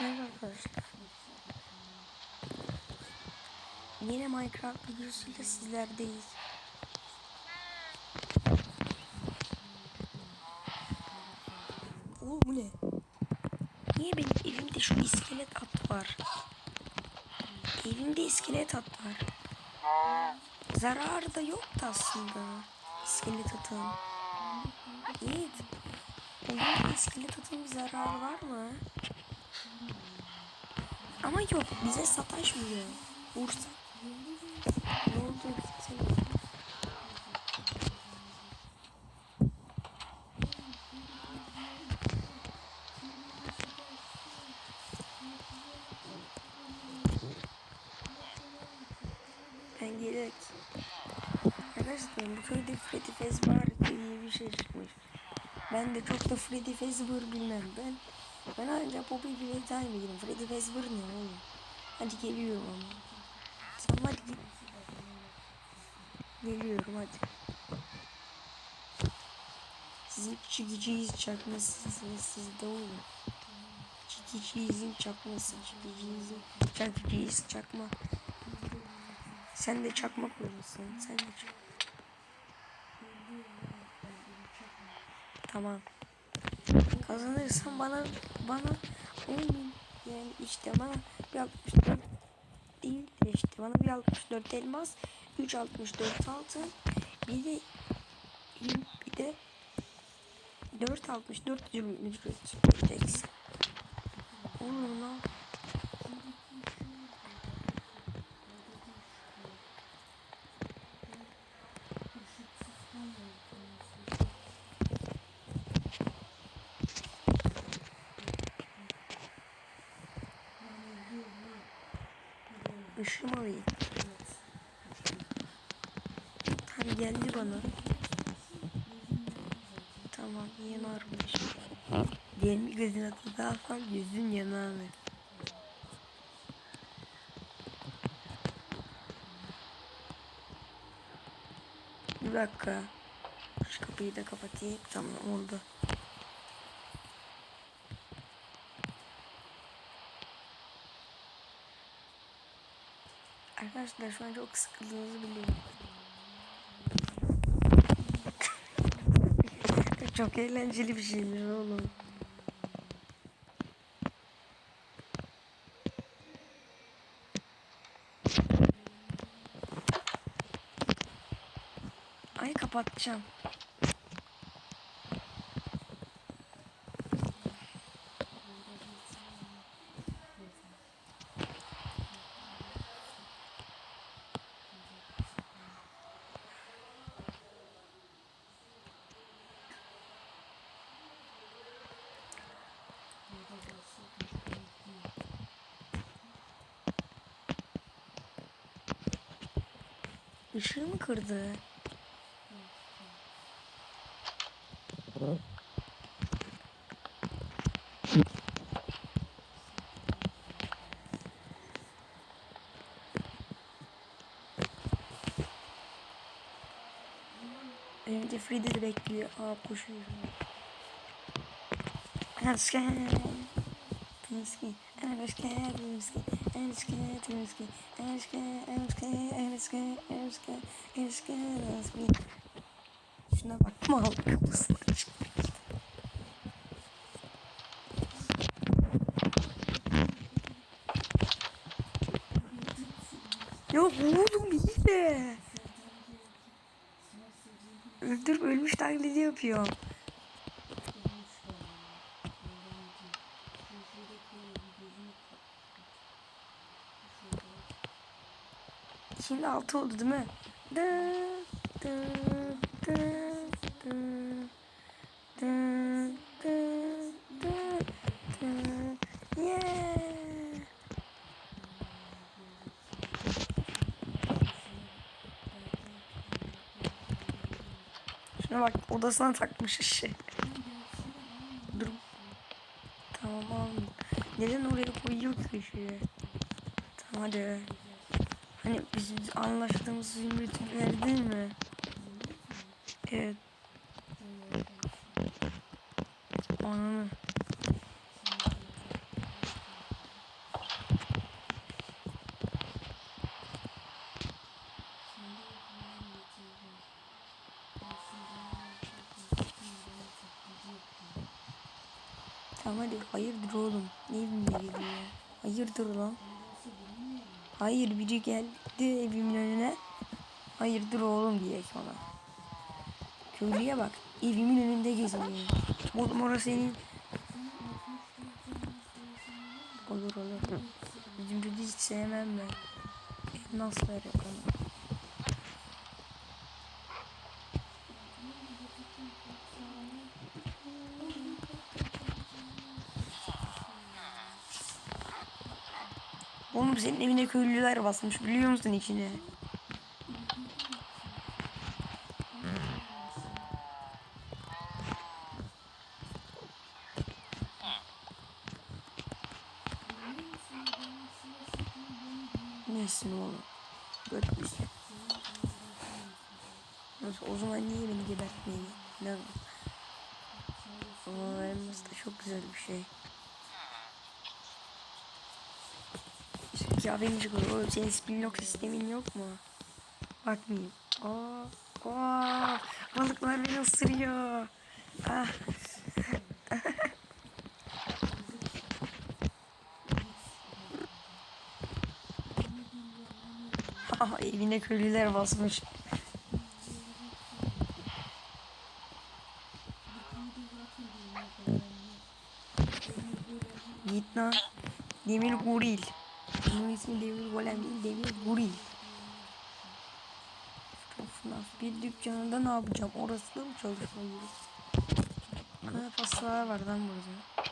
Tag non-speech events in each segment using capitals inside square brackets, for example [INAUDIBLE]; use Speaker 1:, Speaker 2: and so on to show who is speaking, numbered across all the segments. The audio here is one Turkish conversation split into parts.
Speaker 1: Merhaba arkadaşlar. Yine Minecraft videosuyla sizlerdeyiz. Oo bu ne? Niye benim evimde şu iskelet at var? Evimde iskelet at var. Zararı da yoktu aslında. İskelet atın. Yiğit. Oyunda iskelet atın bir zararı var mı? Ama yok bize sataşmıyor. Vursa. Ne oldu yok. Ben gerek. Arkadaşlar bu köyde Freddy Fazbear diye bir şey çıkmış. Ben de çok da Freddy Fazbear bilmem. Ben ben ancak Bobby Playtime bilirim. Freddy Fazbear ne oğlum? Hadi geliyorum ama. Tamam hadi git. Geliyorum hadi. Sizin çekeceğiz çakması sizde oğlum. Çekeceğizin çakması, çekeceğizin çakeceğiz çakma. Sen de çakmak olursun. Sen de çak. Tamam. Kazanırsan bana bana 10 bin yani işte bana bir 64 değil de işte bana bir 64 elmas 3 64 altın bir de bir de 4 64 ücret vereceksin. Oğlum lan. mı? Tamam yanarmış. Dilimi gözüne tutarsan gözün yanar mı? Bir dakika. Şu kapıyı da kapatayım. Tamam oldu. Arkadaşlar şu an çok sıkıldığınızı biliyorum. Çok eğlenceli bir şeymiş oğlum. Ay kapatacağım. Işığı mı kırdı? Önce de bekliyor. Aa koşuyor. Aşkı. Aşkı. Aşkı. Aşkı. Aşkı. Aşkı. Aşkı. Aşkı. Aşkı. Aşkı. Aşkı. Aşkı. Şuna bak [LAUGHS] mal kapısına çıkmış. Ya oğlum iyi de. Öldür ölmüş taklidi yapıyor. Şimdi altı oldu değil mi? Dı, dı, dı, dı, dı, dı, dı, dı. Yeah. Şuna bak odasına takmış işi. Dur. Tamam. Neden oraya koyuyor ki ışığı? Tamam hadi. Hani bizim anlaştığımız zümrütler değil mi? Evet. Ananı. Tamam hadi hayırdır oğlum. Ne bileyim ya. Hayırdır lan. Hayır biri geldi evimin önüne. Hayırdır oğlum diyecek ona. Köylüye bak. Evimin önünde geziniyor. Oğlum orası senin. Olur olur. Zümrüt'ü hiç sevmem ben. Nasıl ver ona. Oğlum senin evine köylüler basmış biliyor musun içine? Nesin oğlum? Götmüşsün. Nasıl o zaman niye beni gebertmeye Ne? Ama elmas da çok güzel bir şey. Çıkıyor. Oğlum senin spin lock sistemin yok mu? Bakmayayım. Aa, aa, balıklar beni ısırıyor. Ah, [LAUGHS] evine köylüler basmış. Git lan. Demir goril. Bunun ismi Demir Golem değil, Demir Goril. FNAF bir dükkanında ne yapacağım? Orası da mı çalışıyor? Ne pastalar var lan burada.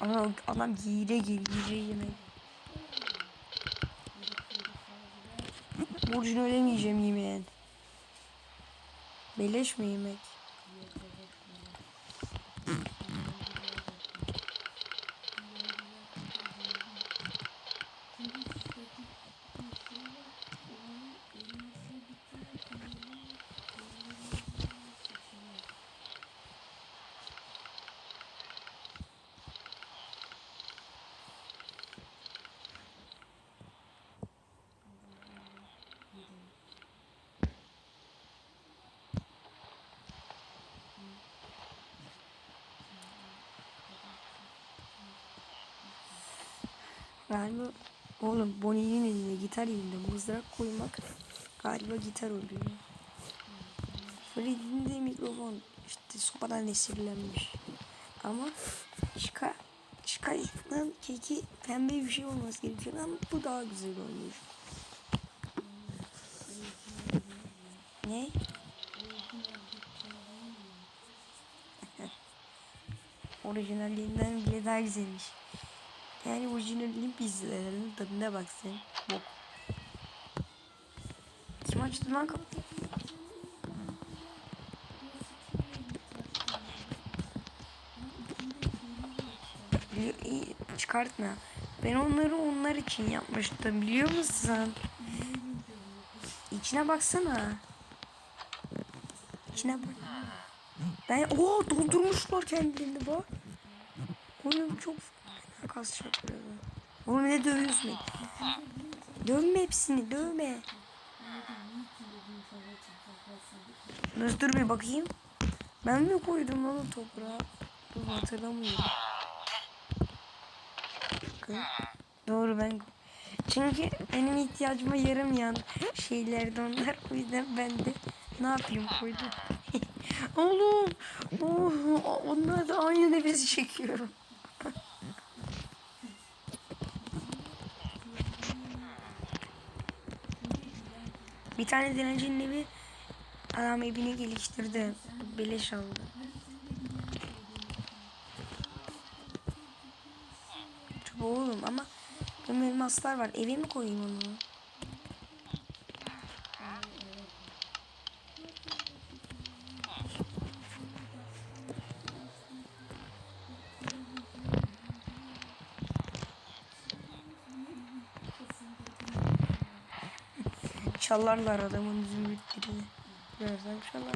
Speaker 1: Ama adam giyire giyire yemek. Burcunu ölemeyeceğim yemeğin. Beleş mi yemek? Galiba oğlum Bonnie'nin elinde gitar elinde mızrak koymak galiba gitar oluyor. Freddy'nin de mikrofon işte sopadan esirlenmiş. Ama Chica Chica'nın keki pembe bir şey olması gerekiyor ama bu daha güzel olmuş. Ne? [LAUGHS] Orijinallerinden bile daha güzelmiş. Yani orijinalin pizzalarının tadına bak sen. Bok. Kim açtı lan kapıyı? Çıkartma. Ben onları onlar için yapmıştım biliyor musun? İçine baksana. İçine bak. Ben o doldurmuşlar kendilerini bak. Oğlum çok kas yapıyor. Oğlum ne dövüyorsun? beni? Dövme hepsini dövme. Dur dur bir bakayım. Ben mi koydum lan o toprağa? Dur hatırlamıyorum. Bakın. Doğru ben çünkü benim ihtiyacıma yaramayan şeylerdi onlar. O yüzden ben de ne yapayım koydum. [LAUGHS] Oğlum. Oh, onlar da aynı nefesi çekiyorum. Bir tane dilencinin evi adam evini geliştirdi. Beleş aldı. Çok oğlum ama benim elmaslar var. Eve mi koyayım onu? Sallarlar adamın zümrütlerini. Birazdan çalar.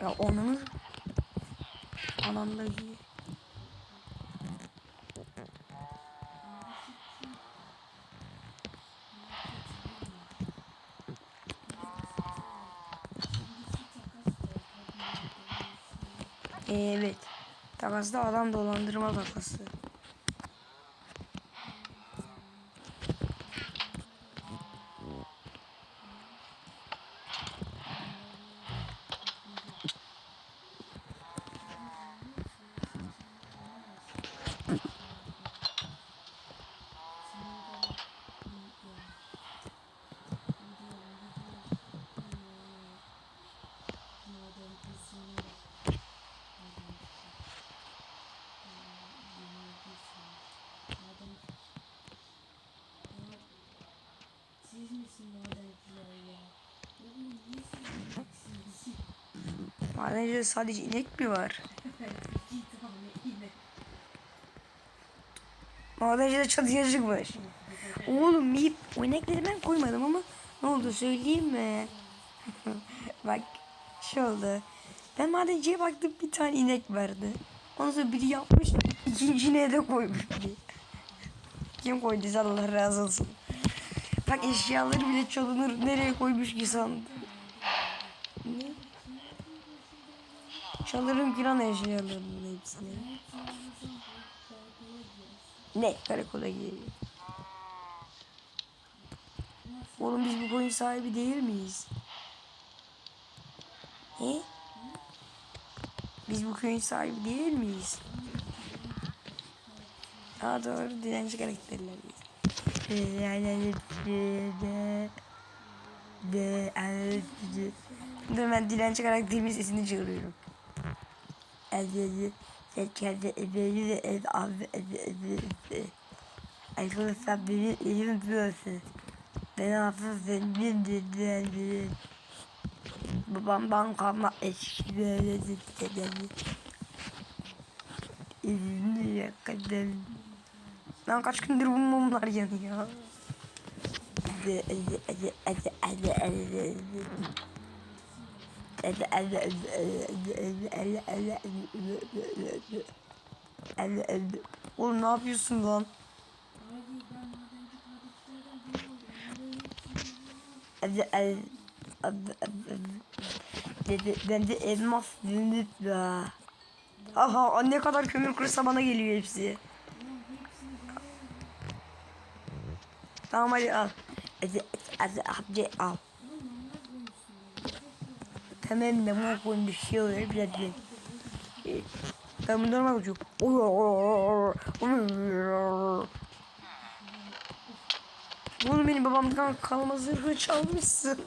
Speaker 1: Ya onun ananda iyi. Evet. Takasda adam dolandırma takası. Madencide sadece inek mi var? Madencide çatıya çıkmış. Oğlum miyip o inekleri ben koymadım ama ne oldu söyleyeyim mi? [LAUGHS] Bak şey oldu. Ben madenciye baktım bir tane inek vardı. Ondan sonra biri yapmış ikinci de koymuş. Kim koyduysa Allah razı olsun. Bak eşyaları bile çalınır. Nereye koymuş ki sandım. Ne? Çalırım kiran eşyalarının hepsini. Ne? Karakola gidiyor. Oğlum biz bu koyun sahibi değil miyiz? He? Biz bu köyün sahibi değil miyiz? Aa doğru dilenci karakterleriyiz. Dur ben dilenci karakterimin sesini çıkarıyorum. Sen kendi emeğini ve ev abi Arkadaşlar benim elim burası. Ben hafif zengin dediler. Babam bankama eski böyle dedi. İzini yakadım. Lan kaç gündür bu mumlar yanıyor. Oğlum ne yapıyorsun lan?
Speaker 2: Ben.
Speaker 1: Ben de elmas zümrüt ya. Aha ne kadar kömür kırsa bana geliyor hepsi. Tamam hadi al. Hadi hadi al. Tamam da buna koyun bir şey biraz bir. Ben bundan mı uçuyorum? Oğlum benim babamdan kalma zırhı çalmışsın.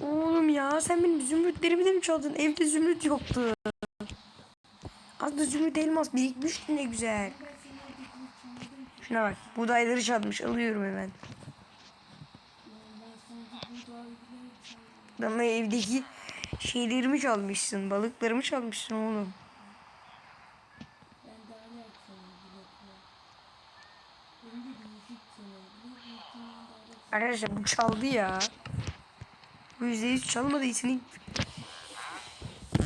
Speaker 1: Oğlum ya sen benim zümrütlerimi de mi çaldın? Evde zümrüt yoktu. Aslında zümrüt elmas birikmişti ne güzel. Şuna bak buğdayları çalmış alıyorum hemen. Bana evdeki şeylerimi çalmışsın balıklarımı çalmışsın oğlum. Arkadaşlar bu çaldı ya. Bu yüzde yüz çalmadıysan.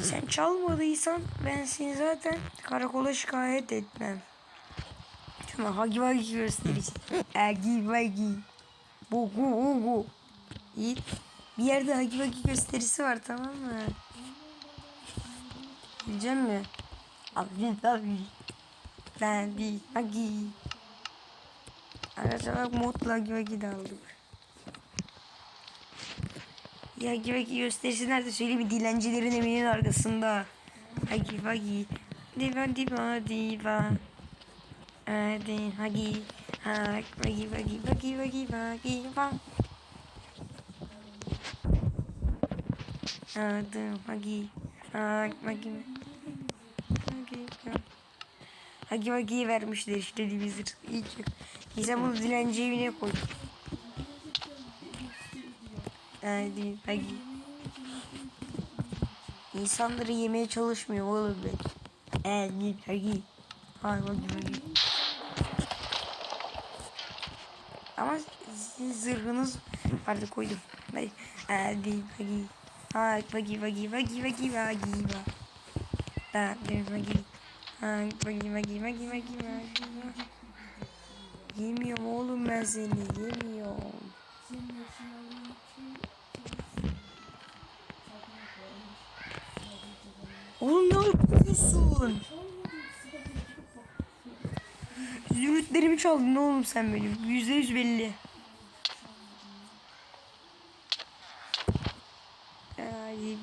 Speaker 1: Sen çalmadıysan ben seni zaten karakola şikayet etmem. Şuna hagi vagi gösterisi. Hagi vagi. Bu bu. İyi. Bir yerde hagi vagi gösterisi var tamam mı? Bilecek mi? Abi abi. Ben bir hagi. Arkadaşlar bak modla hagi vagi de aldık. Ya gibi gösterisi nerede söyleyeyim mi? Dilencilerin evinin arkasında. Hagi vagi. Diva diva diva. Hadi hagi. Hagi vagi vagi vagi vagi vagi va. Hadi hagi. Hagi vagi. Vagi. Hagi vagi'yi vermişler işte dediğimiz iyi ki. Sen bunu dilenci evine koy. Hadi hagi. İnsanları yemeye çalışmıyor oğlum ben. Hadi hagi. Hadi hagi hagi. Ama sizin zırhınız vardı koydum. Hadi. Hadi hagi. Hadi hagi hagi hagi hagi hagi hagi. Hadi hagi. Hadi hagi hagi hagi hagi hagi. Yemiyorum oğlum ben seni yemiyorum. Oğlum ne yapıyorsun? Zümrütlerimi çaldın oğlum sen benim. Yüzde yüz belli.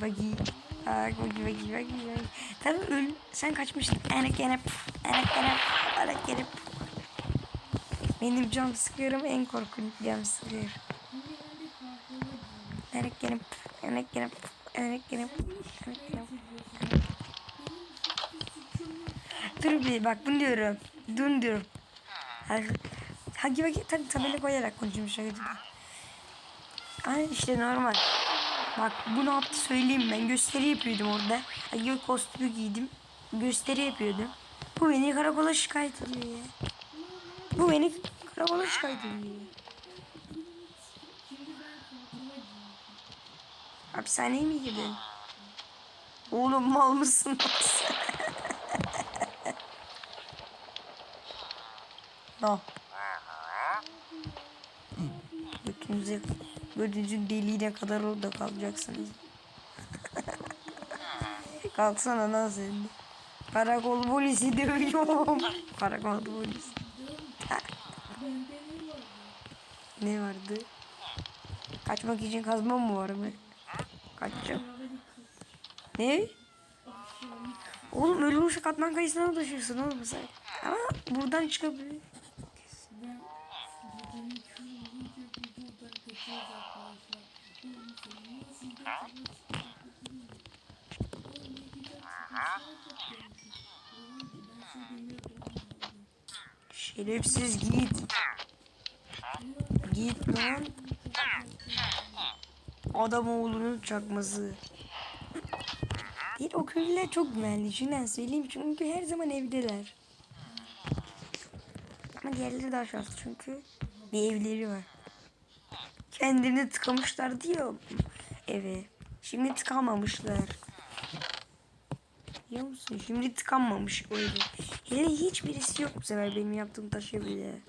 Speaker 1: Bagi. Bagi bagi bagi. Tabii öl. Sen kaçmıştın. Enek enek. Enek enek. Enek enek. Benim cam sıkıyorum en korkunç cam sıkıyorum. Enek enek. Enek enek. Enek enek. Enek enek. Dur bir bak bunu diyorum. Dün diyorum. Hagi bagi tabii tabela koyarak gibi. Ay işte normal. Bak bu ne yaptı söyleyeyim ben. Gösteri yapıyordum orada. Hagi kostümü giydim. Gösteri yapıyordum. Bu beni karakola şikayet ediyor ya. Bu beni karakola şikayet ediyor. Hapishaneye mi girdin? Oğlum mal mısın? [LAUGHS] no. Götünüze, götünüzün deliğine kadar orada kalacaksınız. [LAUGHS] Kalksana lan sen de. Karakol polisi dövüyorum. Karakol polisi. ne vardı? Kaçmak için kazma mı var mı? Kaçacağım. Ne? Oğlum öyle olursa katman kayısına mı taşırsın oğlum sen? Ama buradan çıkabilir.
Speaker 2: Ben gecenin körü olunca bir buradan kaçıyoruz arkadaşlar. Benim senin nasıl da
Speaker 1: Şerefsiz git. Git lan. Adam oğlunun çakması. Değil o köylüler çok güvenli. Şundan söyleyeyim çünkü her zaman evdeler. Ama diğerleri daha şanslı çünkü bir evleri var. Kendini tıkamışlar diyor eve. Şimdi tıkamamışlar. Biliyor musun? Şimdi tıkanmamış o evi. Hele hiçbirisi yok bu sefer benim yaptığım taşı bile.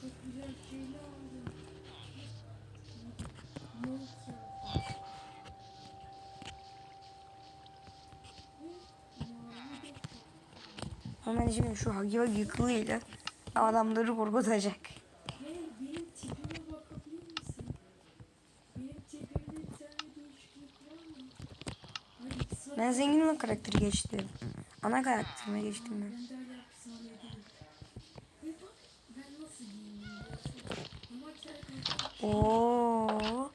Speaker 2: Çok güzel şeyler aldım. Neyse.
Speaker 1: Hemen şimdi şu Hagi Vagi kılığıyla adamları korkutacak. Ben zengin olan karakteri geçtim. Ana karakterime geçtim ben. Oo.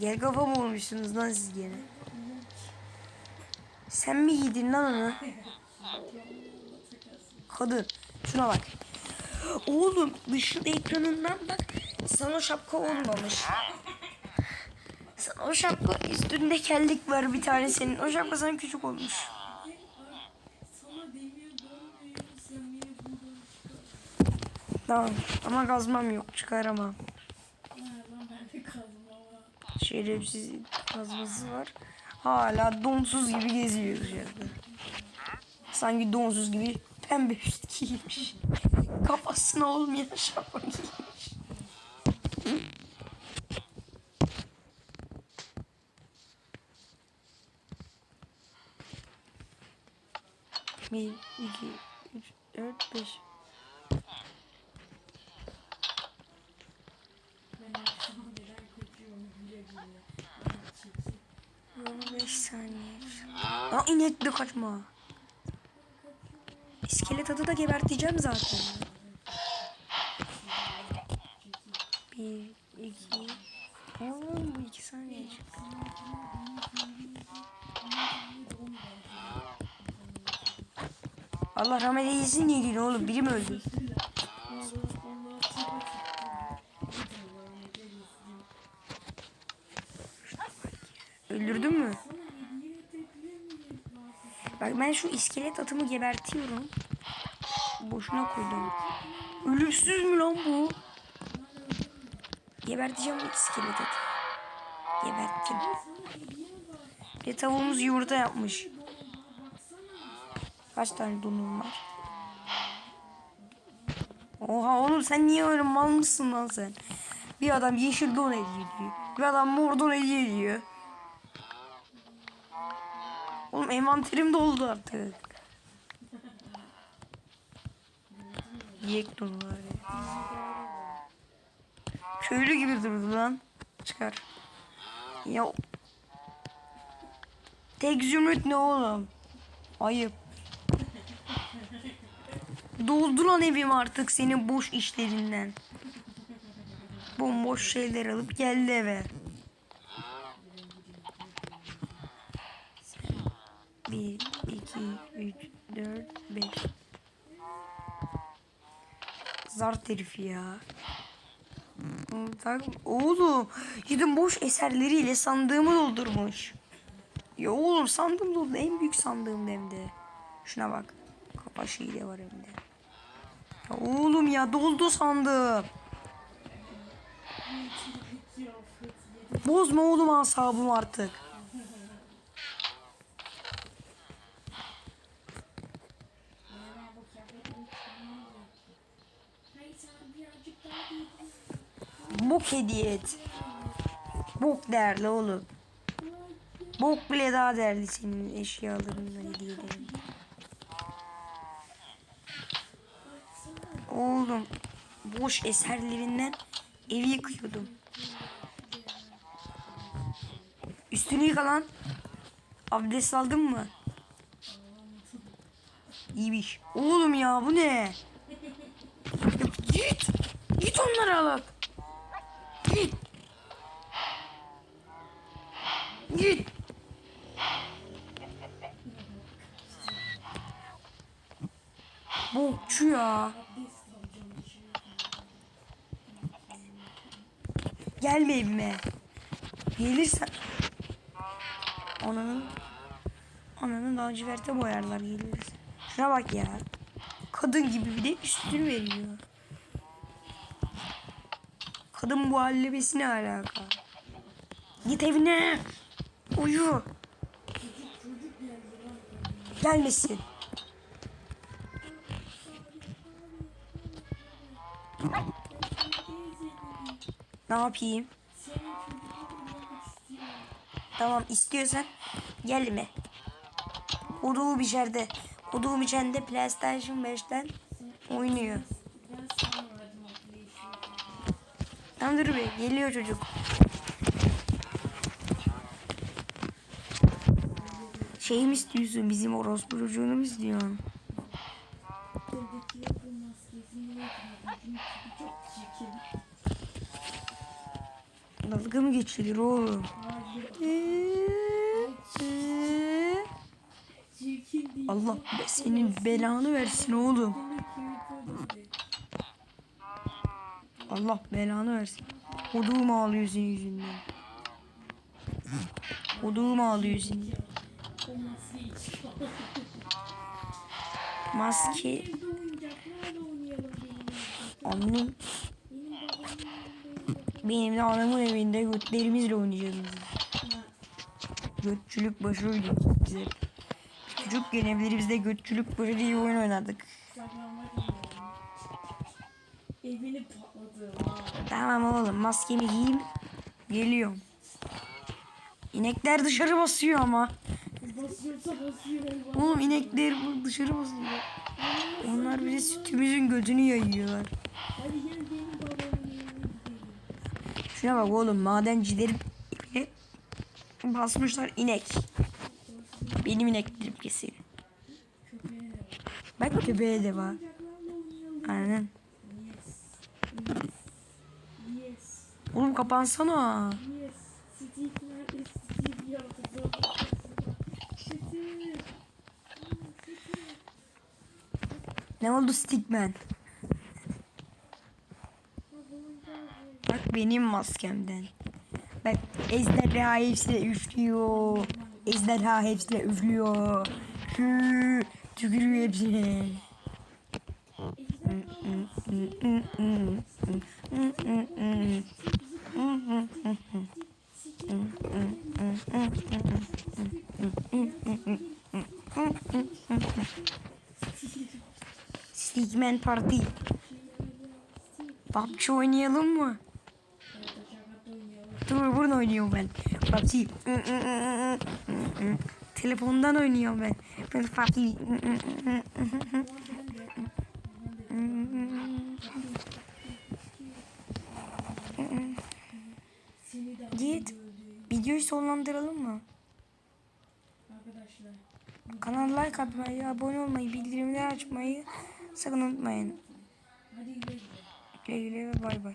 Speaker 1: Gel kafam olmuşsunuz lan siz gene. Sen mi giydin lan onu? Kadın. Şuna bak. Oğlum dışında ekranından bak. Sana şapka olmamış. Sana o şapka üstünde kellik var bir tane senin. O şapka sana küçük olmuş. Tamam ama kazmam yok çıkaramam. Şerefsiz kazması var. Hala donsuz gibi geziyor dışarıda. Sanki donsuz gibi pembe üst giymiş. Kafasına olmayan şapka giymiş. Bir, iki, üç, dört, beş.
Speaker 2: Ben hapishaneden kaçıyorum güle güle. Bana çekil.
Speaker 1: 15 saniye. Aa inekli kaçma. İskelet adı da geberteceğim zaten. Bir, iki. Oğlum bu iki saniye çıktı. Allah rahmet eylesin diyorsun oğlum? Biri mi öldü? Öldürdün mü? Bak ben şu iskelet atımı gebertiyorum. Boşuna koydum. Ölümsüz mü lan bu? Geberteceğim bu iskelet atı. Geberttim. Bir tavuğumuz yumurta yapmış. Kaç tane donum var? Oha oğlum sen niye öyle mal mısın lan sen? Bir adam yeşil don hediye ediyor. Bir adam mor don hediye ediyor. Oğlum envanterim doldu artık. Yek donu var ya. Köylü gibi durdu lan. Çıkar. Ya. Tek zümrüt ne oğlum? Ayıp. Doldu lan evim artık senin boş işlerinden. Bomboş şeyler alıp geldi eve. Bir, iki, üç, dört, beş. Zart herif ya. Oğlum, gidin boş eserleriyle sandığımı doldurmuş. Ya oğlum sandığım doldu. En büyük sandığım hem de. Şuna bak. Kafa şeyi var hem de. Ya oğlum ya doldu sandım. Bozma oğlum asabımı artık.
Speaker 2: Merhaba bu kıyafetini çıkarmam gerekiyor. Hayır sana birazcık daha değil.
Speaker 1: Bok hediye et. Bok değerli oğlum. Bok bile daha değerli senin eşyalarından hediyelerin. Oğlum boş eserlerinden evi yıkıyordum. Üstünü yıka lan. Abdest aldın mı? İyiymiş. Oğlum ya bu ne? Git. Git onları al. Git. Git. Bokçu ya. Gelme evime. Gelirsen. Ananın. Ananın laciverte boyarlar gelirse. Şuna bak ya. Kadın gibi bir de üstünü veriyor. Kadın bu hallebesi ne alaka? Git evine. Uyu. Gelmesin. Ne yapayım? Tamam istiyorsan gelme. Uduğum içeride. Uduğum içeride PlayStation 5'ten oynuyor. Tamam dur be geliyor çocuk. Şey mi istiyorsun bizim orospu çocuğunu mu istiyorsun? Dalga mı geçilir oğlum? Allah be senin belanı versin oğlum. Allah belanı versin. Oduğum ağlıyor senin yüzünden. Oduğum ağlıyor senin. Maske
Speaker 2: Evde oyuncaklarla oynayalım benim evde.
Speaker 1: annem
Speaker 2: Benim babamın evinde
Speaker 1: benim de anamın evinde götlerimizle oynayacağız biz. Götçülük başıydı bize. Çocukken evlerimizde götçülük başı diye oyun
Speaker 2: istiyorum. Evini patladı.
Speaker 1: Tamam oğlum maskemi giyeyim. Geliyorum. İnekler dışarı basıyor ama.
Speaker 2: Basıyorsa basıyor.
Speaker 1: Oğlum inekler dışarı basıyor. Onlar bize sütümüzün götünü yayıyorlar.
Speaker 2: Hadi gel benim babamın evine gidelim.
Speaker 1: Şuna bak oğlum madencilerin evine basmışlar inek. Benim ineklerim kesin. Bak köpeğe de var. Aynen. Oğlum kapansana. Ne oldu Stickman? Bak benim maskemden. Bak ejderha hepsine üflüyor. Ejderha hepsine üflüyor. Hı, tükürüyor hepsine. Stigman Party. PUBG oynayalım mı? Dur buradan oynuyorum ben. PUBG. Telefondan oynuyorum ben. Ben PUBG. Git. Videoyu sonlandıralım mı?
Speaker 2: Arkadaşlar.
Speaker 1: Kanala like atmayı, abone olmayı, bildirimleri açmayı sakın unutmayın.
Speaker 2: Hadi güle güle.
Speaker 1: Güle güle ve bay bay.